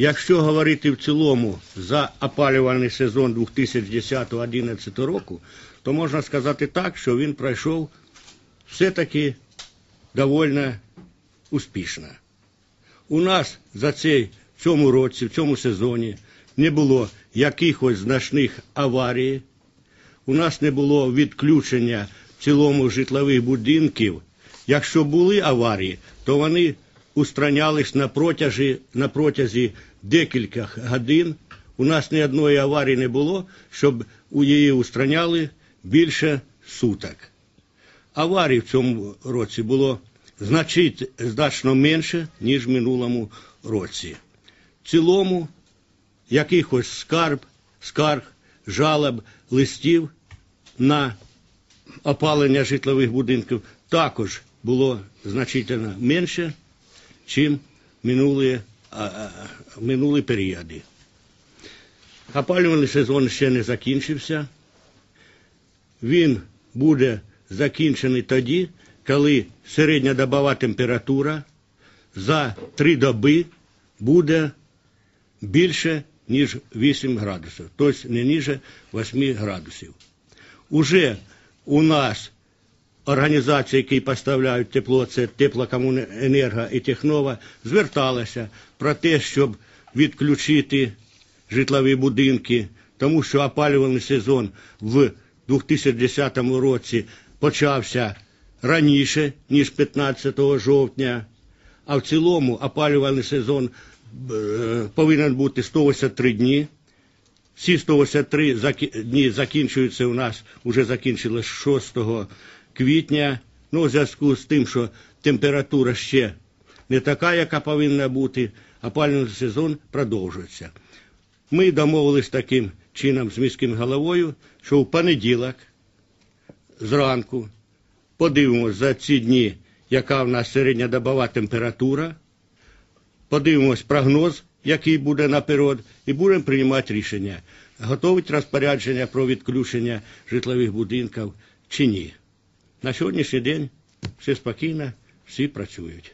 Якщо говорити в цілому за опалювальний сезон 2010-2011 року, то можна сказати так, що він пройшов все-таки довольно успішно. У нас за цей в цьому році, в цьому сезоні не було якихось значних аварій, у нас не було відключення в цілому житлових будинків. Якщо були аварії, то вони устранялись на протязі, на протязі декілька годин. У нас ні одної аварії не було, щоб у її устраняли більше суток. Аварій в цьому році було значно менше, ніж в минулому році. В цілому якихось скарб, скарг, жалоб, листів на опалення житлових будинків також було значительно менше, чим минулі, а, а, минулі періоди. Опалювальний сезон ще не закінчився. Він буде закінчений тоді, коли середньодобова температура за три доби буде більше, ніж 8 градусів, тобто не ніже 8 градусів. Уже у нас організації, які поставляють тепло, це теплокомуненерго і Технова, зверталися про те, щоб відключити житлові будинки, тому що опалювальний сезон в 2010 році почався раніше, ніж 15 жовтня, а в цілому опалювальний сезон е, повинен бути 183 дні. Всі 183 дні закінчуються у нас, вже закінчилось 6 квітня. Ну, у зв'язку з тим, що температура ще не така, яка повинна бути, опалювальний сезон продовжується. Ми домовились таким чином з міським головою, що в понеділок зранку подивимось за ці дні, яка в нас середньодобова температура, подивимось прогноз, який буде наперед, і будемо приймати рішення, готовить розпорядження про відключення житлових будинків чи ні. На сьогоднішній день все спокійно, всі працюють.